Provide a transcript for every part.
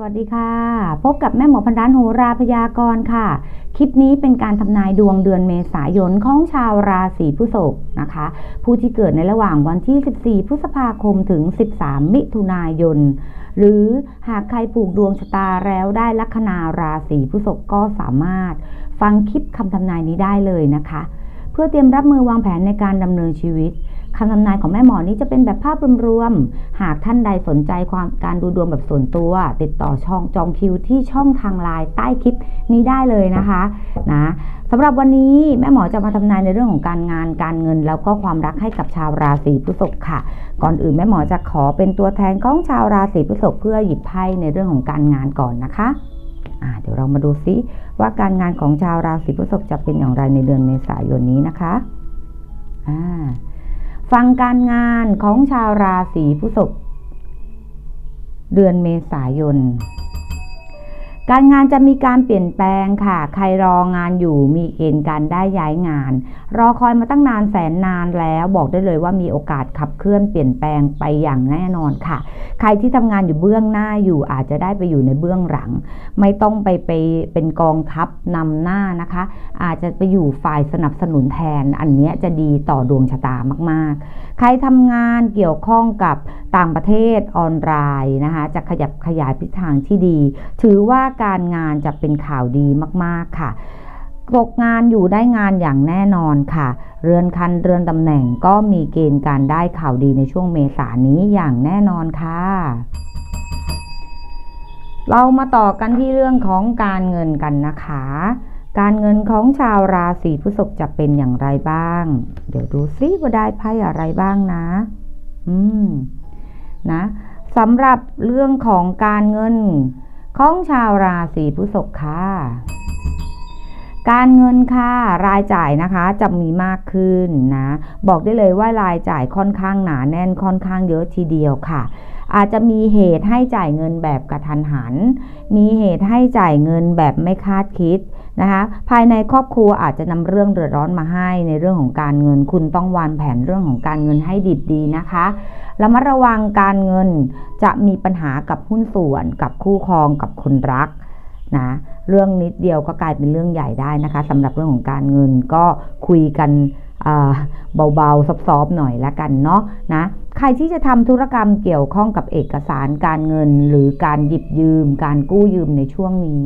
สวัสดีค่ะ พบกับแม่หมอพันร้านโหราพยากรณ์ค่ะ คลิปนี้เป็นการทำนายดวงเดือนเมษายนของชาวราศีพฤษภนะคะ ผู้ที่เกิดในระหว่างวันที่ 14 พฤษภาคมถึง 13 มิถุนายน หรือหากใครผูกดวงชะตาแล้วได้ลัคนาราศีพฤษภก็สามารถ ฟังคลิปคำทำนายนี้ได้เลยนะคะ เพื่อเตรียมรับมือวางแผนในการดำเนินชีวิต คำทำนายของแม่หมอนี้จะเป็นแบบภาพรวมๆ หากท่านใดสนใจความการดูดวงแบบส่วนตัว ติดต่อช่องจองคิวที่ช่องทางไลน์ใต้คลิปนี้ได้เลยนะคะนะสำหรับวันนี้แม่หมอจะมาทำนายในเรื่องของการงานการเงิน แล้วก็ความรักให้กับชาวราศีพฤษภค่ะ ก่อนอื่นแม่หมอจะขอเป็นตัวแทนของชาวราศีพฤษภเพื่อหยิบไพ่ในเรื่องของการงานก่อนนะคะเดี๋ยวเรามาดูซิว่าการงานของชาวราศีพฤษภจะเป็นอย่างไรในเดือนเมษายนนี้นะคะอ่า ฟังการงานของชาวราศีพฤษภเดือนเมษายน การงานจะมีการเปลี่ยนแปลงค่ะ ใครรองานอยู่มีเกณฑ์การได้ย้ายงาน รอคอยมาตั้งนานแสนนานแล้วบอกได้เลยว่ามีโอกาสขับเคลื่อนเปลี่ยนแปลงไปอย่างแน่นอนค่ะ ใครที่ทำงานอยู่เบื้องหน้าอยู่อาจจะได้ไปอยู่ในเบื้องหลัง ไม่ต้องไปไปเป็นกองทัพนำหน้านะคะ อาจจะไปอยู่ฝ่ายสนับสนุนแทน อันนี้จะดีต่อดวงชะตามากๆ ใครทำงานเกี่ยวข้องกับต่างประเทศออนไลน์นะคะ จะขยับขยายทิศทางที่ดี ถือว่าการงานจะเป็นข่าวดีมากๆค่ะตกงานอยู่ได้งานอย่างแน่นอนค่ะ เรือนคันเรือนตำแหน่งก็มีเกณฑ์การได้ข่าวดีในช่วงเมษานี้อย่างแน่นอนค่ะ เรามาต่อกันที่เรื่องของการเงินกันนะคะ การเงินของชาวราศีพฤษภจะเป็นอย่างไรบ้าง เดี๋ยวดูซิว่าได้ไพ่อะไรบ้างนะ อืม นะสำหรับเรื่องของการเงิน ของชาวราศีพฤษภค่ะการเงินค่ะรายจ่ายนะคะจะมีมากขึ้นนะ บอกได้เลยว่ารายจ่ายค่อนข้างหนาแน่นค่อนข้างเยอะทีเดียวค่ะ อาจจะมีเหตุให้จ่ายเงินแบบกระทันหัน มีเหตุให้จ่ายเงินแบบไม่คาดคิดนะคะภายในครอบครัวอาจจะนำเรื่องเดือดร้อนมาให้ในเรื่องของการเงิน คุณต้องวางแผนเรื่องของการเงินให้ดีดีนะคะระมัดระวังการเงินจะมีปัญหากับหุ้นส่วน กับคู่ครองกับคนรักนะเรื่องนิดเดียวก็กลายเป็นเรื่องใหญ่ได้นะคะสำหรับเรื่องของการเงินก็คุยกัน เบาๆซอฟๆหน่อยละกันเนาะนะใครที่จะทำธุรกรรมเกี่ยวข้องกับเอกสารการเงิน หรือการหยิบยืม การกู้ยืมในช่วงนี้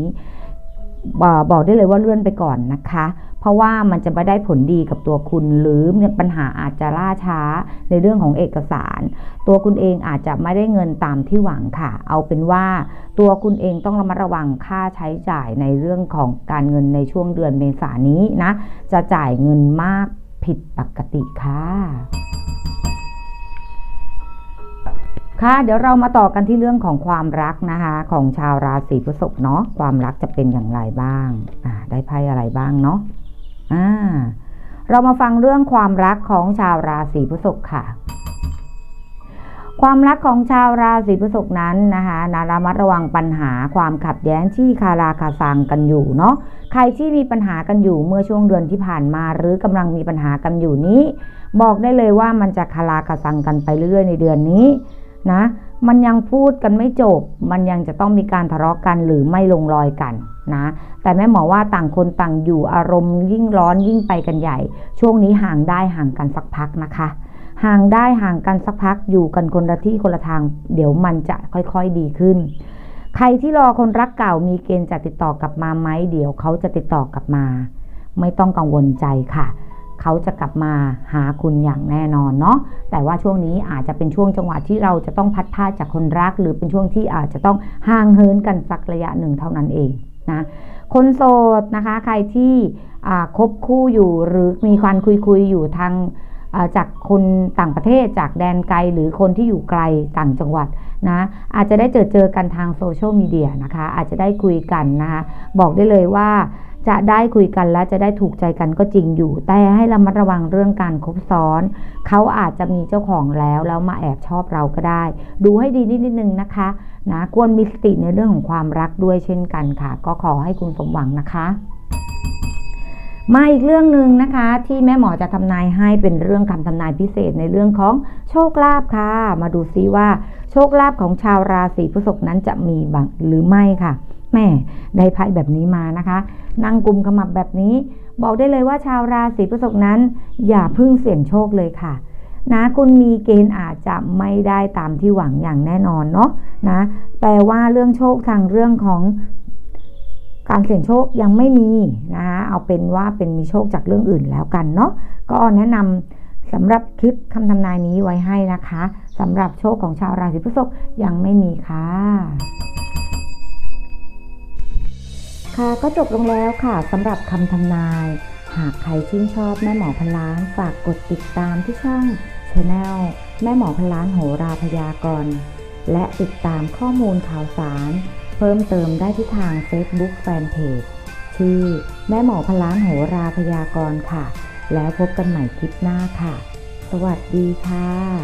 บอกได้เลยว่าเลื่อนไปก่อนนะคะ เพราะว่ามันจะไม่ได้ผลดีกับตัวคุณ หรือปัญหาอาจจะล่าช้าในเรื่องของเอกสาร ตัวคุณเองอาจจะไม่ได้เงินตามที่หวังค่ะ เอาเป็นว่าตัวคุณเองต้องระมัดระวังค่าใช้จ่ายในเรื่องของการเงินในช่วงเดือนเมษายนนี้นะจะจ่ายเงินมาก ผิดปกติค่ะค่ะเดี๋ยวเรามาต่อกันที่เรื่องของความรักนะคะ ของชาวราศีพฤษภเนาะความรักจะเป็นอย่างไรบ้างอ่าได้ไพ่อะไรบ้างเนาะอ่าเรามาฟังเรื่องความรักของชาวราศีพฤษภค่ะ ความรักของชาวราศีพฤษภนั้นนะคะนาระมัดระวังปัญหาความขัดแย้งที่คาราคาซังกันอยู่เนาะ ใครที่มีปัญหากันอยู่เมื่อช่วงเดือนที่ผ่านมา หรือกำลังมีปัญหากันอยู่นี้ บอกได้เลยว่ามันจะคาราคาซังกันไปเรื่อยๆในเดือนนี้นะ มันยังพูดกันไม่จบ มันยังจะต้องมีการทะเลาะกันหรือไม่ลงรอยกันนะ แต่แม่หมอว่าต่างคนต่างอยู่อารมณ์ยิ่งร้อนยิ่งไปกันใหญ่ ช่วงนี้ห่างได้ห่างกันสักพักนะคะ ห่างได้ห่างกันสักพักอยู่กันคนละที่คนละทาง เดี๋ยวมันจะค่อยๆดีขึ้น ใครที่รอคนรักเก่ามีเกณฑ์จะติดต่อกลับมาไหมเดี๋ยวเขาจะติดต่อกลับมา ไม่ต้องกังวลใจค่ะ เขาจะกลับมาหาคุณอย่างแน่นอนเนาะแต่ว่าช่วงนี้อาจจะเป็นช่วงจังหวะที่เราจะต้องพัดพาจากคนรัก หรือเป็นช่วงที่อาจจะต้องห่างเหินกันสักระยะหนึ่งเท่านั้นเองนะคนโสดนะคะ ใครที่คบคู่อยู่หรือมีความคุยคุยอยู่ทาง จากคนต่างประเทศจากแดนไกลหรือคนที่อยู่ไกลต่างจังหวัดนะอาจจะได้เจอเจอกันทางโซเชียลมีเดียนะคะอาจจะได้คุยกันนะคะบอกได้เลยว่าจะได้คุยกันและจะได้ถูกใจกันก็จริงอยู่ แต่ให้ระมัดระวังเรื่องการคบซ้อน เขาอาจจะมีเจ้าของแล้วแล้วมาแอบชอบเราก็ได้ ดูให้ดีนิดนิดนึงนะคะนะควรมีสติในเรื่องของความรักด้วยเช่นกันค่ะ ก็ขอให้คุณสมหวังนะคะ มาอีกเรื่องหนึ่งนะคะ ที่แม่หมอจะทำนายให้เป็นเรื่องคำทำนายพิเศษในเรื่องของโชคลาภค่ะ มาดูซิว่า โชคลาภของชาวราศีพฤษภนั้นจะมีบังหรือไม่ค่ะแม่ได้ไพ่แบบนี้มานะคะ นั่งกลุ่มขมับแบบนี้ บอกได้เลยว่าชาวราศีพฤษภนั้น อย่าพึ่งเสี่ยงโชคเลยค่ะนะคุณมีเกณฑ์อาจจะไม่ได้ตามที่หวังอย่างแน่นอนเนาะนะแปลว่าเรื่องโชคทางเรื่องของ การเสี่ยงโชคยังไม่มีนะคะเอาเป็นว่าเป็นมีโชคจากเรื่องอื่นแล้วกันเนาะก็แนะนำสำหรับคลิปคำทำนายนี้ไว้ให้นะคะสำหรับโชคของชาวราศีพฤษภยังไม่มีค่ะค่ะก็จบลงแล้วค่ะสำหรับคำทำนาย หากใครชื่นชอบแม่หมอพันล้านฝากกดติดตามที่ช่องช anel แม่หมอพันล้านโหราพยากรณ์และติดตามข้อมูลข่าวสาร เพิ่มเติมได้ที่ทาง Facebook Fanpage ชื่อแม่หมอพล้านโหราพยากรณ์ค่ะ แล้วพบกันใหม่คลิปหน้าค่ะ สวัสดีค่ะ